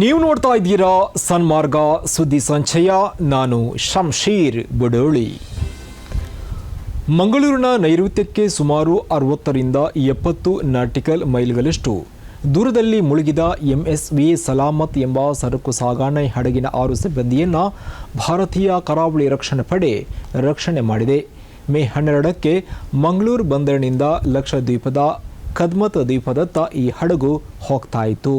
ನೀವು ನೋಡ್ತಾ ಇದ್ದೀರಾ ಸನ್ಮಾರ್ಗ ಸುದ್ದಿ ಸಂಚಯ, ನಾನು ಶಂಶೀರ್ ಬಡೋಳಿ. ಮಂಗಳೂರಿನ ನೈಋತ್ಯಕ್ಕೆ ಸುಮಾರು ಅರವತ್ತರಿಂದ ಎಪ್ಪತ್ತು ನಾಟಿಕಲ್ ಮೈಲ್ಗಳಷ್ಟು ದೂರದಲ್ಲಿ ಮುಳುಗಿದ ಎಂಎಸ್ವಿ ಸಲಾಮತ್ ಎಂಬ ಸರಕು ಸಾಗಣೆ ಹಡಗಿನ ಆರು ಸಿಬ್ಬಂದಿಯನ್ನು ಭಾರತೀಯ ಕರಾವಳಿ ರಕ್ಷಣಾ ಪಡೆ ರಕ್ಷಣೆ ಮಾಡಿದೆ. ಮೇ ಹನ್ನೆರಡಕ್ಕೆ ಮಂಗಳೂರು ಬಂದರಿನಿಂದ ಲಕ್ಷದ್ವೀಪದ ಕದ್ಮತ್ ದ್ವೀಪದತ್ತ ಈ ಹಡಗು ಹೋಗ್ತಾ ಇತ್ತು.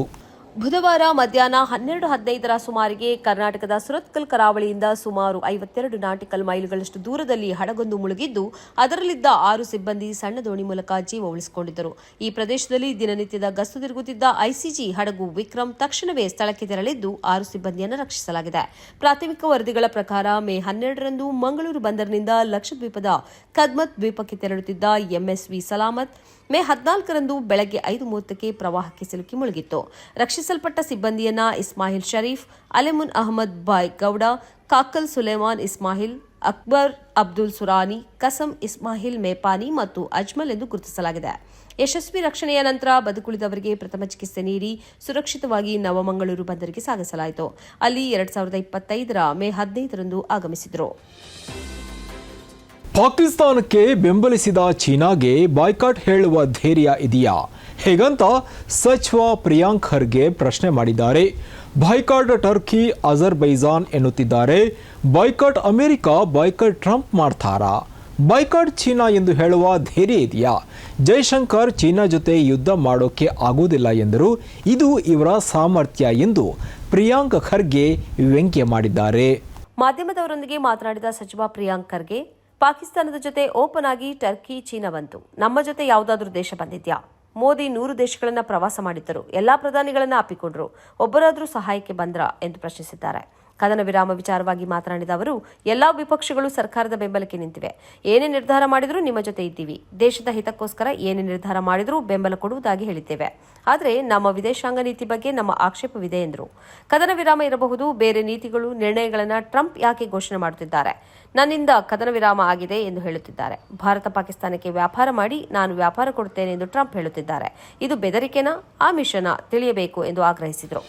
ಬುಧವಾರ ಮಧ್ಯಾಹ್ನ ಹನ್ನೆರಡು ಹದಿನೈದರ ಸುಮಾರಿಗೆ ಕರ್ನಾಟಕದ ಸುರತ್ಕಲ್ ಕರಾವಳಿಯಿಂದ ಸುಮಾರು ಐವತ್ತೆರಡು ನಾಟಿಕಲ್ ಮೈಲುಗಳಷ್ಟು ದೂರದಲ್ಲಿ ಹಡಗೊಂದು ಮುಳುಗಿದ್ದು, ಅದರಲ್ಲಿದ್ದ ಆರು ಸಿಬ್ಬಂದಿ ಸಣ್ಣ ದೋಣಿ ಮೂಲಕ ಜೀವ ಉಳಿಸಿಕೊಂಡಿದ್ದರು. ಈ ಪ್ರದೇಶದಲ್ಲಿ ದಿನನಿತ್ಯದ ಗಸ್ತು ತಿರುಗುತ್ತಿದ್ದ ಐಸಿಜಿ ಹಡಗು ವಿಕ್ರಮ್ ತಕ್ಷಣವೇ ಸ್ಥಳಕ್ಕೆ ತೆರಳಿದ್ದು, ಆರು ಸಿಬ್ಬಂದಿಯನ್ನು ರಕ್ಷಿಸಲಾಗಿದೆ. ಪ್ರಾಥಮಿಕ ವರದಿಗಳ ಪ್ರಕಾರ ಮೇ ಹನ್ನೆರಡರಂದು ಮಂಗಳೂರು ಬಂದರಿನಿಂದ ಲಕ್ಷದ್ವೀಪದ ಕದ್ಮತ್ ದ್ವೀಪಕ್ಕೆ ತೆರಳುತ್ತಿದ್ದ ಎಂಎಸ್ವಿ ಸಲಾಮತ್ ಮೇ ಹದಿನಾಲ್ಕರಂದು ಬೆಳಗ್ಗೆ ಐದು ಮೂವತ್ತಕ್ಕೆ ಪ್ರವಾಹಕ್ಕೆ ಸಿಲುಕಿ ಮುಳುಗಿತ್ತು. ರಕ್ಷಿಸಲ್ಪಟ್ಟ ಸಿಬ್ಬಂದಿಯನ್ನ ಇಸ್ಮಾಹಿಲ್ ಶರೀಫ್, ಅಲೆಮುನ್ ಅಹಮದ್ ಬಾಯ್ ಗೌಡ, ಕಾಕಲ್ ಸುಲೇಮಾನ್ ಇಸ್ಮಾಹಿಲ್ ಅಕ್ಬರ್ ಅಬ್ದುಲ್ ಸುರಾನಿ, ಕಸಂ ಇಸ್ಮಾಹಿಲ್ ಮೇಪಾನಿ ಮತ್ತು ಅಜ್ಮಲ್ ಎಂದು ಗುರುತಿಸಲಾಗಿದೆ. ಯಶಸ್ವಿ ರಕ್ಷಣೆಯ ನಂತರ ಬದುಕುಳಿದವರಿಗೆ ಪ್ರಥಮ ಚಿಕಿತ್ಸೆ ನೀಡಿ ಸುರಕ್ಷಿತವಾಗಿ ನವಮಂಗಳೂರು ಬಂದರಿಗೆ ಸಾಗಿಸಲಾಯಿತು. ಅಲ್ಲಿ ಎರಡ್ ಸಾವಿರದ ಇಪ್ಪತ್ತೈದರ ಮೇ ಹದಿನೈದರಂದು ಆಗಮಿಸಿದರು. ಪಾಕಿಸ್ತಾನಕ್ಕೆ ಬೆಂಬಲಿಸಿದ ಚೀನಾಗೆ ಬಾಯ್ಕಾಟ್ ಹೇಳುವ ಧೈರ್ಯ ಇದೆಯಾ? ಹೇಗಂತ ಸಚಿವ ಪ್ರಿಯಾಂಕ್ ಖರ್ಗೆ ಪ್ರಶ್ನೆ ಮಾಡಿದ್ದಾರೆ. ಬಾಯ್ಕಾಟ್ ಟರ್ಕಿ, ಅಜರ್ಬೈಜಾನ್ ಎನ್ನುತ್ತಿದ್ದಾರೆ. ಬಾಯ್ಕಾಟ್ ಅಮೆರಿಕ, ಬಾಯ್ಕಾಟ್ ಟ್ರಂಪ್ ಮಾಡ್ತಾರಾ? ಬಾಯ್ಕಾಟ್ ಚೀನಾ ಎಂದು ಹೇಳುವ ಧೈರ್ಯ ಇದೆಯಾ? ಜೈಶಂಕರ್ ಚೀನಾ ಜೊತೆ ಯುದ್ಧ ಮಾಡೋಕೆ ಆಗುವುದಿಲ್ಲ ಎಂದರು. ಇದು ಇವರ ಸಾಮರ್ಥ್ಯ ಎಂದು ಪ್ರಿಯಾಂಕ್ ಖರ್ಗೆ ವ್ಯಂಗ್ಯ ಮಾಡಿದ್ದಾರೆ. ಮಾಧ್ಯಮದವರೊಂದಿಗೆ ಮಾತನಾಡಿದ ಸಚಿವ ಪ್ರಿಯಾಂಕ್ ಖರ್ಗೆ ಪಾಕಿಸ್ತಾನದ ಜೊತೆ ಓಪನ್ ಆಗಿ ಟರ್ಕಿ, ಚೀನಾ ಬಂತು. ನಮ್ಮ ಜೊತೆ ಯಾವುದಾದ್ರೂ ದೇಶ ಬಂದಿದ್ಯಾ? ಮೋದಿ ನೂರು ದೇಶಗಳನ್ನ ಪ್ರವಾಸ ಮಾಡಿದ್ದರು. ಎಲ್ಲಾ ಪ್ರಧಾನಿಗಳನ್ನ ಅಪ್ಪಿಕೊಂಡ್ರು. ಒಬ್ಬರಾದರೂ ಸಹಾಯಕ್ಕೆ ಬಂದ್ರ? ಎಂದು ಪ್ರಶ್ನಿಸಿದ್ದಾರೆ. ಕದನ ವಿರಾಮ ವಿಚಾರವಾಗಿ ಮಾತನಾಡಿದ ಅವರು, ಎಲ್ಲಾ ವಿಪಕ್ಷಗಳು ಸರ್ಕಾರದ ಬೆಂಬಲಕ್ಕೆ ನಿಂತಿವೆ. ಏನೇ ನಿರ್ಧಾರ ಮಾಡಿದರೂ ನಿಮ್ಮ ಜೊತೆ ಇದ್ದೀವಿ. ದೇಶದ ಹಿತಕ್ಕೋಸ್ಕರ ಏನೇ ನಿರ್ಧಾರ ಮಾಡಿದರೂ ಬೆಂಬಲ ಕೊಡುವುದಾಗಿ ಹೇಳಿದ್ದೇವೆ. ಆದರೆ ನಮ್ಮ ವಿದೇಶಾಂಗ ನೀತಿ ಬಗ್ಗೆ ನಮ್ಮ ಆಕ್ಷೇಪವಿದೆ ಎಂದರು. ಕದನ ವಿರಾಮ ಇರಬಹುದು, ಬೇರೆ ನೀತಿಗಳು, ನಿರ್ಣಯಗಳನ್ನು ಟ್ರಂಪ್ ಯಾಕೆ ಘೋಷಣೆ ಮಾಡುತ್ತಿದ್ದಾರೆ? ನನ್ನಿಂದ ಕದನ ವಿರಾಮ ಆಗಿದೆ ಎಂದು ಹೇಳುತ್ತಿದ್ದಾರೆ. ಭಾರತ ಪಾಕಿಸ್ತಾನಕ್ಕೆ ವ್ಯಾಪಾರ ಮಾಡಿ ನಾನು ವ್ಯಾಪಾರ ಕೊಡುತ್ತೇನೆ ಎಂದು ಟ್ರಂಪ್ ಹೇಳುತ್ತಿದ್ದಾರೆ. ಇದು ಬೆದರಿಕೆನಾ ಆಮಿಷನ ತಿಳಿಯಬೇಕು ಎಂದು ಆಗ್ರಹಿಸಿದರು.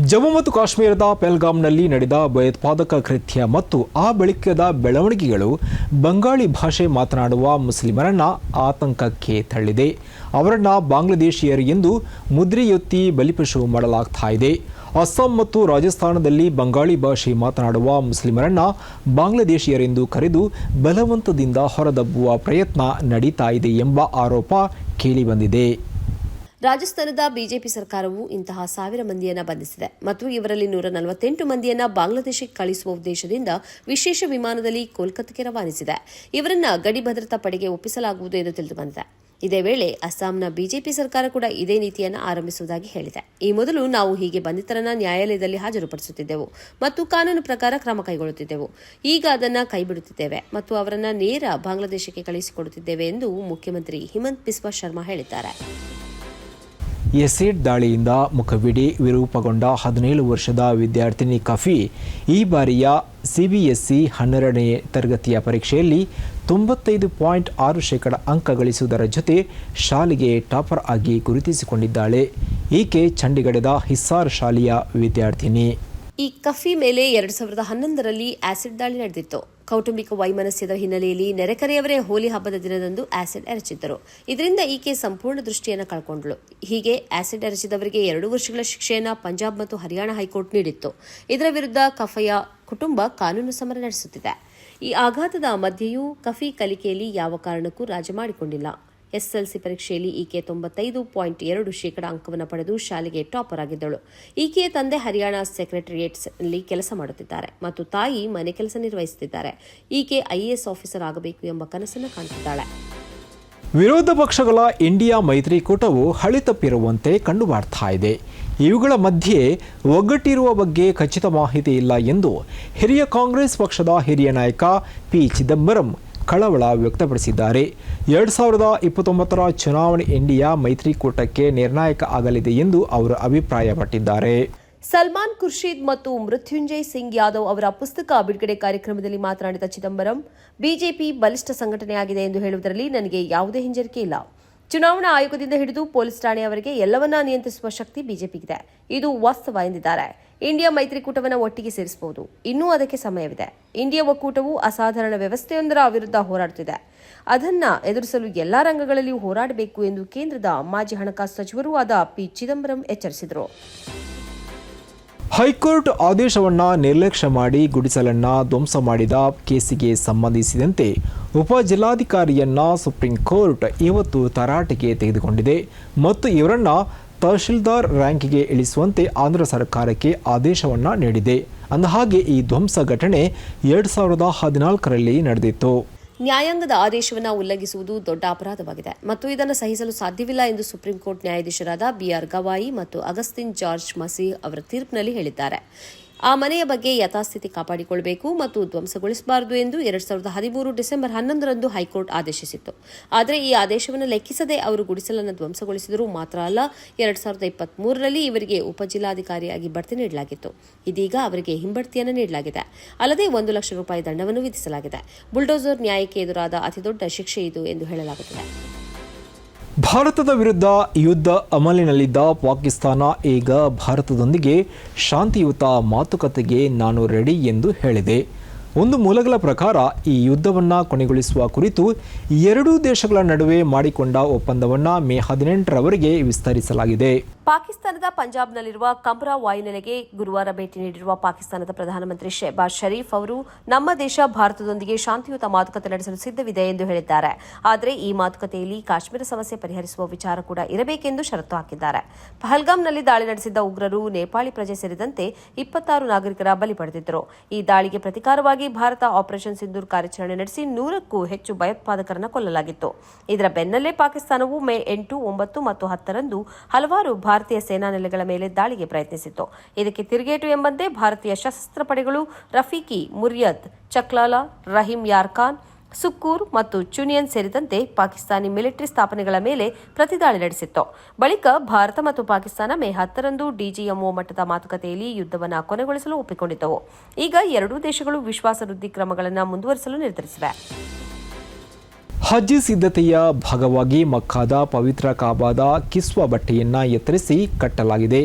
ಜಮ್ಮು ಮತ್ತು ಕಾಶ್ಮೀರದ ಪೆಲ್ಗಾಮ್ನಲ್ಲಿ ನಡೆದ ಭಯೋತ್ಪಾದಕ ಕೃತ್ಯ ಮತ್ತು ಆ ಬಳಿಕದ ಬೆಳವಣಿಗೆಗಳು ಬಂಗಾಳಿ ಭಾಷೆ ಮಾತನಾಡುವ ಮುಸ್ಲಿಮರನ್ನ ಆತಂಕಕ್ಕೆ ತಳ್ಳಿದೆ. ಅವರನ್ನ ಬಾಂಗ್ಲಾದೇಶಿಯರು ಎಂದು ಮುದ್ರೆಯೊತ್ತಿ ಬಲಿಪಶು ಮಾಡಲಾಗ್ತಾ ಇದೆ. ಅಸ್ಸಾಂ ಮತ್ತು ರಾಜಸ್ಥಾನದಲ್ಲಿ ಬಂಗಾಳಿ ಭಾಷೆ ಮಾತನಾಡುವ ಮುಸ್ಲಿಮರನ್ನ ಬಾಂಗ್ಲಾದೇಶಿಯರೆಂದು ಕರೆದು ಬಲವಂತದಿಂದ ಹೊರದಬ್ಬುವ ಪ್ರಯತ್ನ ನಡೀತಾ ಇದೆ ಎಂಬ ಆರೋಪ ಕೇಳಿಬಂದಿದೆ ರಾಜಸ್ಥಾನದ ಬಿಜೆಪಿ ಸರ್ಕಾರವು ಇಂತಹ ಸಾವಿರ ಮಂದಿಯನ್ನು ಬಂಧಿಸಿದೆ. ಮತ್ತು ಇವರಲ್ಲಿ ನೂರ ನಲವತ್ತೆಂಟು ಮಂದಿಯನ್ನು ಬಾಂಗ್ಲಾದೇಶಕ್ಕೆ ಕಳಿಸುವ ಉದ್ದೇಶದಿಂದ ವಿಶೇಷ ವಿಮಾನದಲ್ಲಿ ಕೋಲ್ಕತ್ತಾಗೆ ರವಾನಿಸಿದೆ. ಇವರನ್ನ ಗಡಿ ಭದ್ರತಾ ಪಡೆಗೆ ಒಪ್ಪಿಸಲಾಗುವುದು ಎಂದು ತಿಳಿದುಬಂದಿದೆ. ಇದೇ ವೇಳೆ ಅಸ್ಸಾಂನ ಬಿಜೆಪಿ ಸರ್ಕಾರ ಕೂಡ ಇದೇ ನೀತಿಯನ್ನು ಆರಂಭಿಸುವುದಾಗಿ ಹೇಳಿದೆ. ಈ ಮೊದಲು ನಾವು ಹೀಗೆ ಬಂಧಿತರನ್ನ ನ್ಯಾಯಾಲಯದಲ್ಲಿ ಹಾಜರುಪಡಿಸುತ್ತಿದ್ದೆವು ಮತ್ತು ಕಾನೂನು ಪ್ರಕಾರ ಕ್ರಮ ಕೈಗೊಳ್ಳುತ್ತಿದ್ದೆವು. ಈಗ ಅದನ್ನು ಕೈಬಿಡುತ್ತಿದ್ದೇವೆ ಮತ್ತು ಅವರನ್ನು ನೇರ ಬಾಂಗ್ಲಾದೇಶಕ್ಕೆ ಕಳುಹಿಸಿಕೊಡುತ್ತಿದ್ದೇವೆ ಎಂದು ಮುಖ್ಯಮಂತ್ರಿ ಹಿಮಂತ್ ಬಿಸ್ವಾ ಶರ್ಮಾ ಹೇಳಿದ್ದಾರೆ. ಎಸಿಡ್ ದಾಳಿಯಿಂದ ಮುಖವಿಡಿ ವಿರೂಪಗೊಂಡ ಹದಿನೇಳು ವರ್ಷದ ವಿದ್ಯಾರ್ಥಿನಿ ಕಫಿ ಈ ಬಾರಿಯ ಸಿಬಿಎಸ್ಇ ಹನ್ನೆರಡನೇ ತರಗತಿಯ ಪರೀಕ್ಷೆಯಲ್ಲಿ ತೊಂಬತ್ತೈದು ಪಾಯಿಂಟ್ ಆರು ಶೇಕಡ ಅಂಕ ಗಳಿಸುವುದರ ಜೊತೆ ಶಾಲೆಗೆ ಟಾಪರ್ ಆಗಿ ಗುರುತಿಸಿಕೊಂಡಿದ್ದಾಳೆ. ಈಕೆ ಚಂಡೀಗಢದ ಹಿಸ್ಸಾರ್ ಶಾಲೆಯ ವಿದ್ಯಾರ್ಥಿನಿ. ಈ ಕಫಿ ಮೇಲೆ ಎರಡು ಸಾವಿರದ ಹನ್ನೊಂದರಲ್ಲಿ ಆಸಿಡ್ ದಾಳಿ ನಡೆದಿತ್ತು. ಕೌಟುಂಬಿಕ ವೈಮನಸ್ಯದ ಹಿನ್ನೆಲೆಯಲ್ಲಿ ನೆರೆಕರೆಯವರೇ ಹೋಲಿ ಹಬ್ಬದ ದಿನದಂದು ಆಸಿಡ್ ಎರಚಿದ್ದರು. ಇದರಿಂದ ಈಕೆ ಸಂಪೂರ್ಣ ದೃಷ್ಟಿಯನ್ನು ಕಳ್ಕೊಂಡಳು. ಹೀಗೆ ಆಸಿಡ್ ಎರಚಿದವರಿಗೆ ಎರಡು ವರ್ಷಗಳ ಶಿಕ್ಷೆಯನ್ನು ಪಂಜಾಬ್ ಮತ್ತು ಹರಿಯಾಣ ಹೈಕೋರ್ಟ್ ನೀಡಿತ್ತು. ಇದರ ವಿರುದ್ಧ ಕಫಯ ಕುಟುಂಬ ಕಾನೂನು ಸಮರ ನಡೆಸುತ್ತಿದೆ. ಈ ಆಘಾತದ ಮಧ್ಯೆಯೂ ಕಫಿ ಕಲಿಕೆಯಲ್ಲಿ ಯಾವ ಕಾರಣಕ್ಕೂ ರಾಜಿ ಮಾಡಿಕೊಂಡಿಲ್ಲ. ಎಸ್ಎಲ್ಸಿ ಪರೀಕ್ಷೆಯಲ್ಲಿ ಈಕೆ ತೊಂಬತ್ತೈದು ಪಾಯಿಂಟ್ ಎರಡು ಶೇಕಡ ಅಂಕವನ್ನು ಪಡೆದು ಶಾಲೆಗೆ ಟಾಪರ್ ಆಗಿದ್ದಳು. ಈಕೆಯ ತಂದೆ ಹರಿಯಾಣ ಸೆಕ್ರೆಟರಿಯೇಟ್ಸ್ನಲ್ಲಿ ಕೆಲಸ ಮಾಡುತ್ತಿದ್ದಾರೆ ಮತ್ತು ತಾಯಿ ಮನೆ ಕೆಲಸ ನಿರ್ವಹಿಸುತ್ತಿದ್ದಾರೆ. ಈಕೆ ಐಎಎಸ್ ಆಫೀಸರ್ ಆಗಬೇಕು ಎಂಬ ಕನಸನ್ನು ಕಾಣುತ್ತಿದ್ದಾಳೆ ವಿರೋಧ ಪಕ್ಷಗಳ ಇಂಡಿಯಾ ಮೈತ್ರಿಕೂಟವು ಹಳಿ ತಪ್ಪಿರುವಂತೆ ಕಂಡುಬರ್ತಾ ಇದೆ. ಇವುಗಳ ಮಧ್ಯೆ ಒಗ್ಗಟ್ಟಿರುವ ಬಗ್ಗೆ ಖಚಿತ ಮಾಹಿತಿ ಇಲ್ಲ ಎಂದು ಹಿರಿಯ ಕಾಂಗ್ರೆಸ್ ಪಕ್ಷದ ಹಿರಿಯ ನಾಯಕ ಪಿ ಚಿದಂಬರಂ ಕಳವಳ ವ್ಯಕ್ತಪಡಿಸಿದ್ದಾರೆ. ಎರಡು ಸಾವಿರದ ಇಪ್ಪತ್ತೊಂಬತ್ತರ ಚುನಾವಣೆ ಇಂಡಿಯಾ ಮೈತ್ರಿಕೂಟಕ್ಕೆ ನಿರ್ಣಾಯಕ ಆಗಲಿದೆ ಎಂದು ಅವರು ಅಭಿಪ್ರಾಯಪಟ್ಟಿದ್ದಾರೆ. ಸಲ್ಮಾನ್ ಖುರ್ಷೀದ್ ಮತ್ತು ಮೃತ್ಯುಂಜಯ್ ಸಿಂಗ್ ಯಾದವ್ ಅವರ ಪುಸ್ತಕ ಬಿಡುಗಡೆ ಕಾರ್ಯಕ್ರಮದಲ್ಲಿ ಮಾತನಾಡಿದ ಚಿದಂಬರಂ, ಬಿಜೆಪಿ ಬಲಿಷ್ಠ ಸಂಘಟನೆಯಾಗಿದೆ ಎಂದು ಹೇಳುವುದರಲ್ಲಿ ನನಗೆ ಯಾವುದೇ ಹಿಂಜರಿಕೆ ಇಲ್ಲ. ಚುನಾವಣಾ ಆಯೋಗದಿಂದ ಹಿಡಿದು ಪೊಲೀಸ್ ಠಾಣೆಯವರೆಗೆ ಎಲ್ಲವನ್ನ ನಿಯಂತ್ರಿಸುವ ಶಕ್ತಿ ಬಿಜೆಪಿಗಿದೆ. ಇದು ವಾಸ್ತವ ಎಂದಿದ್ದಾರೆ. ಇಂಡಿಯಾ ಮೈತ್ರಿಕೂಟವನ್ನು ಒಟ್ಟಿಗೆ ಸೇರಿಸಬಹುದು. ಇನ್ನೂ ಅದಕ್ಕೆ ಸಮಯವಿದೆ. ಇಂಡಿಯಾ ಒಕ್ಕೂಟವು ಅಸಾಧಾರಣ ವ್ಯವಸ್ಥೆಯೊಂದರ ವಿರುದ್ಧ ಹೋರಾಡುತ್ತಿದೆ. ಅದನ್ನ ಎದುರಿಸಲು ಎಲ್ಲಾ ರಂಗಗಳಲ್ಲಿಯೂ ಹೋರಾಡಬೇಕು ಎಂದು ಕೇಂದ್ರದ ಮಾಜಿ ಹಣಕಾಸು ಸಚಿವರೂ ಆದ ಪಿ ಚಿದಂಬರಂ ಎಚ್ಚರಿಸಿದರು. ಹೈಕೋರ್ಟ್ ಆದೇಶವನ್ನ ನಿರ್ಲಕ್ಷ್ಯ ಮಾಡಿ ಗುಡಿಸಲನ್ನ ಧ್ವಂಸ ಮಾಡಿದ ಕೇಸಿಗೆ ಸಂಬಂಧಿಸಿದಂತೆ ಉಪ ಜಿಲ್ಲಾಧಿಕಾರಿಯನ್ನ ಸುಪ್ರೀಂ ಕೋರ್ಟ್ ಇವತ್ತು ತರಾಟೆಗೆ ತೆಗೆದುಕೊಂಡಿದೆ ಮತ್ತು ಇವರನ್ನ ತಹಶೀಲ್ದಾರ್ ರ್ಯಾಂಕ್ಗೆ ಇಳಿಸುವಂತೆ ಆಂಧ್ರ ಸರ್ಕಾರಕ್ಕೆ ಆದೇಶವನ್ನ ನೀಡಿದೆ. ಅಂದಹಾಗೆ ಈ ಧ್ವಂಸ ಘಟನೆ ಎರಡು ಸಾವಿರದ ಹದಿನಾಲ್ಕರಲ್ಲಿ ನಡೆದಿತ್ತು. ನ್ಯಾಯಾಂಗದ ಆದೇಶವನ್ನು ಉಲ್ಲಂಘಿಸುವುದು ದೊಡ್ಡ ಅಪರಾಧವಾಗಿದೆ ಮತ್ತು ಇದನ್ನು ಸಹಿಸಲು ಸಾಧ್ಯವಿಲ್ಲ ಎಂದು ಸುಪ್ರೀಂ ಕೋರ್ಟ್ ನ್ಯಾಯಾಧೀಶರಾದ ಬಿಆರ್ ಗವಾಯಿ ಮತ್ತು ಅಗಸ್ತಿನ್ ಜಾರ್ಜ್ ಮಸೀಹ್ ಅವರ ತೀರ್ಪಿನಲ್ಲಿ ಹೇಳಿದ್ದಾರೆ. ಆ ಮನೆಯ ಬಗ್ಗೆ ಯಥಾಸ್ಥಿತಿ ಕಾಪಾಡಿಕೊಳ್ಳಬೇಕು ಮತ್ತು ಧ್ವಂಸಗೊಳಿಸಬಾರದು ಎಂದು ಎರಡ್ ಸಾವಿರದ ಹದಿಮೂರು ಡಿಸೆಂಬರ್ ಹನ್ನೊಂದರಂದು ಹೈಕೋರ್ಟ್ ಆದೇಶಿಸಿತ್ತು. ಆದರೆ ಈ ಆದೇಶವನ್ನು ಲೆಕ್ಕಿಸದೆ ಅವರು ಗುಡಿಸಲನ್ನು ಧ್ವಂಸಗೊಳಿಸಿದರೂ ಮಾತ್ರ ಅಲ್ಲ, ಎರಡ್ ಸಾವಿರದ ಇಪ್ಪತ್ತ್ ಮೂರರಲ್ಲಿ ಇವರಿಗೆ ಉಪಜಿಲ್ಲಾಧಿಕಾರಿಯಾಗಿ ಬಡ್ತಿ ನೀಡಲಾಗಿತ್ತು. ಇದೀಗ ಅವರಿಗೆ ಹಿಂಬಡ್ತಿಯನ್ನು ನೀಡಲಾಗಿದೆ. ಅಲ್ಲದೆ ಒಂದು ಲಕ್ಷ ರೂಪಾಯಿ ದಂಡವನ್ನು ವಿಧಿಸಲಾಗಿದೆ. ಬುಲ್ಡೋಸರ್ ನ್ಯಾಯಕ್ಕೆ ಎದುರಾದ ಅತಿದೊಡ್ಡ ಶಿಕ್ಷೆ ಇದು ಎಂದು ಹೇಳಲಾಗುತ್ತದೆ. ಭಾರತದ ವಿರುದ್ಧ ಯುದ್ಧ ಅಮಲಿನಲ್ಲಿದ್ದ ಪಾಕಿಸ್ತಾನ ಈಗ ಭಾರತದೊಂದಿಗೆ ಶಾಂತಿಯುತ ಮಾತುಕತೆಗೆ ನಾನು ರೆಡಿ ಎಂದು ಹೇಳಿದೆ. ಒಂದು ಮೂಲಗಳ ಪ್ರಕಾರ ಈ ಯುದ್ಧವನ್ನು ಕೊನೆಗೊಳಿಸುವ ಕುರಿತು ಎರಡೂ ದೇಶಗಳ ನಡುವೆ ಮಾಡಿಕೊಂಡ ಒಪ್ಪಂದವನ್ನು ಮೇ ಹದಿನೆಂಟರವರೆಗೆ ವಿಸ್ತರಿಸಲಾಗಿದೆ. ಪಾಕಿಸ್ತಾನದ ಪಂಜಾಬ್ನಲ್ಲಿರುವ ಕಂಬ್ರಾ ವಾಯುನೆಲೆಗೆ ಗುರುವಾರ ಭೇಟಿ ನೀಡಿರುವ ಪಾಕಿಸ್ತಾನದ ಪ್ರಧಾನಮಂತ್ರಿ ಶೆಹಬಾಜ್ ಷರೀಫ್ ಅವರು ನಮ್ಮ ದೇಶ ಭಾರತದೊಂದಿಗೆ ಶಾಂತಿಯುತ ಮಾತುಕತೆ ನಡೆಸಲು ಸಿದ್ಧವಿದೆ ಎಂದು ಹೇಳಿದ್ದಾರೆ. ಆದರೆ ಈ ಮಾತುಕತೆಯಲ್ಲಿ ಕಾಶ್ಮೀರ ಸಮಸ್ಯೆ ಪರಿಹರಿಸುವ ವಿಚಾರ ಕೂಡ ಇರಬೇಕೆಂದು ಷರತ್ತು ಹಾಕಿದ್ದಾರೆ. ಪಹಲ್ಗಾಮ್ನಲ್ಲಿ ದಾಳಿ ನಡೆಸಿದ್ದ ಉಗ್ರರು ನೇಪಾಳಿ ಪ್ರಜೆ ಸೇರಿದಂತೆ ಇಪ್ಪತ್ತಾರು ನಾಗರಿಕರ ಬಲಿ ಪಡೆದಿದ್ದರು. ಈ ದಾಳಿಗೆ ಪ್ರತಿಕಾರವಾಗಿ ಭಾರತ ಆಪರೇಷನ್ ಸಿಂಧೂರ್ ಕಾರ್ಯಾಚರಣೆ ನಡೆಸಿ ನೂರಕ್ಕೂ ಹೆಚ್ಚು ಭಯೋತ್ಪಾದಕರನ್ನು ಕೊಲ್ಲಲಾಗಿತ್ತು. ಇದರ ಬೆನ್ನಲ್ಲೇ ಪಾಕಿಸ್ತಾನವು ಮೇ ಎಂಟು, ಒಂಬತ್ತು ಮತ್ತು ಹತ್ತರಂದು ಹಲವಾರು ಭಾರತೀಯ ಸೇನಾ ನೆಲೆಗಳ ಮೇಲೆ ದಾಳಿಗೆ ಪ್ರಯತ್ನಿಸಿತ್ತು. ಇದಕ್ಕೆ ತಿರುಗೇಟು ಎಂಬಂತೆ ಭಾರತೀಯ ಸಶಸ್ತ್ರ ಪಡೆಗಳು ರಫೀಕಿ ಮುರಿಯದ್ ಚಕ್ಲಾಲಾ, ರಹೀಂ ಯಾರ್ಖಾನ್, ಸುಕ್ಕೂರ್ ಮತ್ತು ಚುನಿಯನ್ ಸೇರಿದಂತೆ ಪಾಕಿಸ್ತಾನಿ ಮಿಲಿಟರಿ ಸ್ಥಾಪನೆಗಳ ಮೇಲೆ ಪ್ರತಿದಾಳಿ ನಡೆಸಿತ್ತು. ಬಳಿಕ ಭಾರತ ಮತ್ತು ಪಾಕಿಸ್ತಾನ ಮೇ ಹತ್ತರಂದು ಡಿಜಿಎಂಒ ಮಟ್ಟದ ಮಾತುಕತೆಯಲ್ಲಿ ಯುದ್ಧವನ್ನು ಕೊನೆಗೊಳಿಸಲು ಒಪ್ಪಿಕೊಂಡಿದ್ದವು. ಈಗ ಎರಡೂ ದೇಶಗಳು ವಿಶ್ವಾಸ ವೃದ್ಧಿ ಕ್ರಮಗಳನ್ನು ಮುಂದುವರಿಸಲು ನಿರ್ಧರಿಸಿವೆ. ಹಜ್ ಸಿದ್ಧತೆಯ ಭಾಗವಾಗಿ ಮಕ್ಕಾದ ಪವಿತ್ರ ಕಾಬಾದ ಕಿಸ್ವ ಬಟ್ಟೆಯನ್ನ ಎತ್ತರಿಸಿ ಕಟ್ಟಲಾಗಿದೆ.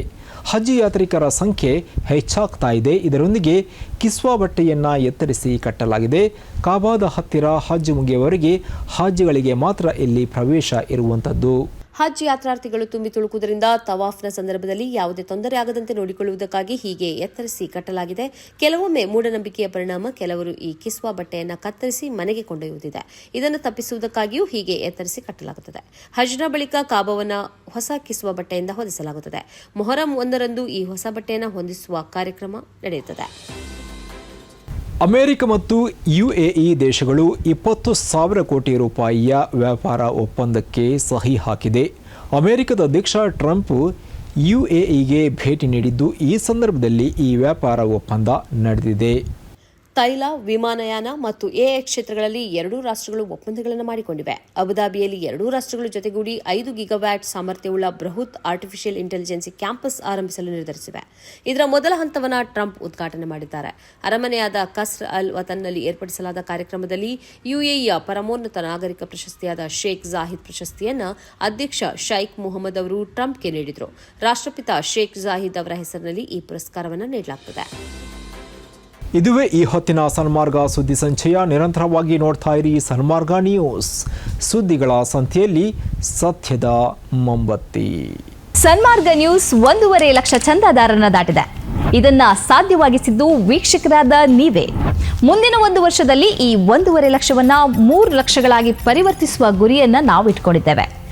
ಹಜ್ ಯಾತ್ರಿಕರ ಸಂಖ್ಯೆ ಹೆಚ್ಚಾಗ್ತಾ ಇದೆ. ಇದರೊಂದಿಗೆ ಕಿಸ್ವಾ ಬಟ್ಟೆಯನ್ನ ಎತ್ತರಿಸಿ ಕಟ್ಟಲಾಗಿದೆ. ಕಾಬಾದ ಹತ್ತಿರ ಹಜ್ ಮುಗಿಯವರೆಗೆ ಹಜ್ಗಳಿಗೆ ಮಾತ್ರ ಇಲ್ಲಿ ಪ್ರವೇಶ ಇರುವಂಥದ್ದು ಹಜ್ ಯಾತ್ರಾರ್ಥಿಗಳು ತುಂಬಿ ತುಳುಕುವುದರಿಂದ ತವಾಫ್ನ ಸಂದರ್ಭದಲ್ಲಿ ಯಾವುದೇ ತೊಂದರೆ ಆಗದಂತೆ ನೋಡಿಕೊಳ್ಳುವುದಕ್ಕಾಗಿ ಹೀಗೆ ಎತ್ತರಿಸಿ ಕಟ್ಟಲಾಗಿದೆ. ಕೆಲವೊಮ್ಮೆ ಮೂಢನಂಬಿಕೆಯ ಪರಿಣಾಮ ಕೆಲವರು ಈ ಕಿಸ್ವಾ ಬಟ್ಟೆಯನ್ನು ಕತ್ತರಿಸಿ ಮನೆಗೆ ಕೊಂಡೊಯ್ಯುವುದಿದೆ. ಇದನ್ನು ತಪ್ಪಿಸುವುದಕ್ಕಾಗಿಯೂ ಹೀಗೆ ಎತ್ತರಿಸಿ ಕಟ್ಟಲಾಗುತ್ತದೆ. ಹಜ್ನ ಬಳಿಕ ಕಾಬವನ್ನು ಹೊಸ ಕಿಸ್ವಾ ಬಟ್ಟೆಯಿಂದ ಹೊದಿಸಲಾಗುತ್ತದೆ. ಮೊಹರಂ ಒಂದರಂದು ಈ ಹೊಸ ಬಟ್ಟೆಯನ್ನು ಹೊಂದಿಸುವ ಕಾರ್ಯಕ್ರಮ ನಡೆಯುತ್ತದೆ. ಅಮೆರಿಕ ಮತ್ತು ಯುಎಇ ದೇಶಗಳು ಇಪ್ಪತ್ತು ಸಾವಿರ ಕೋಟಿ ರೂಪಾಯಿಯ ವ್ಯಾಪಾರ ಒಪ್ಪಂದಕ್ಕೆ ಸಹಿ ಹಾಕಿದೆ. ಅಮೆರಿಕದ ಅಧ್ಯಕ್ಷ ಟ್ರಂಪ್ ಯುಎಇಗೆ ಭೇಟಿ ನೀಡಿದ್ದು ಈ ಸಂದರ್ಭದಲ್ಲಿ ಈ ವ್ಯಾಪಾರ ಒಪ್ಪಂದ ನಡೆದಿದೆ. ತೈಲ, ವಿಮಾನಯಾನ ಮತ್ತು ಎಐ ಕ್ಷೇತ್ರಗಳಲ್ಲಿ ಎರಡೂ ರಾಷ್ಟ್ರಗಳು ಒಪ್ಪಂದಗಳನ್ನು ಮಾಡಿಕೊಂಡಿವೆ. ಅಬುದಾಬಿಯಲ್ಲಿ ಎರಡೂ ರಾಷ್ಟ್ರಗಳು ಜೊತೆಗೂಡಿ ಐದು ಗಿಗಾವ್ಯಾಟ್ ಸಾಮರ್ಥ್ಯವುಳ್ಳ ಬೃಹತ್ ಆರ್ಟಿಫಿಷಿಯಲ್ ಇಂಟೆಲಿಜೆನ್ಸ್ ಕ್ಯಾಂಪಸ್ ಆರಂಭಿಸಲು ನಿರ್ಧರಿಸಿವೆ. ಇದರ ಮೊದಲ ಹಂತವನ್ನು ಟ್ರಂಪ್ ಉದ್ಘಾಟನೆ ಮಾಡಿದ್ದಾರೆ. ಅರಮನೆಯಾದ ಕಸ್ರ್ ಅಲ್ ವತನ್ನಲ್ಲಿ ಏರ್ಪಡಿಸಲಾದ ಕಾರ್ಯಕ್ರಮದಲ್ಲಿ ಯುಎಇಯ ಪರಮೋನ್ನತ ನಾಗರಿಕ ಪ್ರಶಸ್ತಿಯಾದ ಶೇಖ್ ಜಾಹಿದ್ ಪ್ರಶಸ್ತಿಯನ್ನು ಅಧ್ಯಕ್ಷ ಶೈಖ್ ಮೊಹಮ್ಮದ್ ಅವರು ಟ್ರಂಪ್ಗೆ ನೀಡಿದರು. ರಾಷ್ಟ್ರಪಿತ ಶೇಖ್ ಜಾಹಿದ್ ಅವರ ಹೆಸರಿನಲ್ಲಿ ಈ ಪುರಸ್ಕಾರವನ್ನು ನೀಡಲಾಗುತ್ತದೆ ಇದುವೇ ಈ ಹೊತ್ತಿನ ಸನ್ಮಾರ್ಗ ಸುದ್ದಿ ಸಂಚಯ. ನಿರಂತರವಾಗಿ ನೋಡ್ತಾ ಇರಿ ಸನ್ಮಾರ್ಗ ನ್ಯೂಸ್. ಸುದ್ದಿಗಳ ಸಂತೆಯಲ್ಲಿ ಸತ್ಯದ ಮೊಂಬತ್ತಿ. ಸನ್ಮಾರ್ಗ ನ್ಯೂಸ್ ಒಂದೂವರೆ ಲಕ್ಷ ಚಂದಾದಾರನ ದಾಟಿದೆ. ಇದನ್ನ ಸಾಧ್ಯವಾಗಿಸಿದ್ದು ವೀಕ್ಷಕರಾದ ನೀವೇ. ಮುಂದಿನ ಒಂದು ವರ್ಷದಲ್ಲಿ ಈ ಒಂದೂವರೆ ಲಕ್ಷವನ್ನ ಮೂರು ಲಕ್ಷಗಳಾಗಿ ಪರಿವರ್ತಿಸುವ ಗುರಿಯನ್ನ ನಾವು ಇಟ್ಕೊಂಡಿದ್ದೇವೆ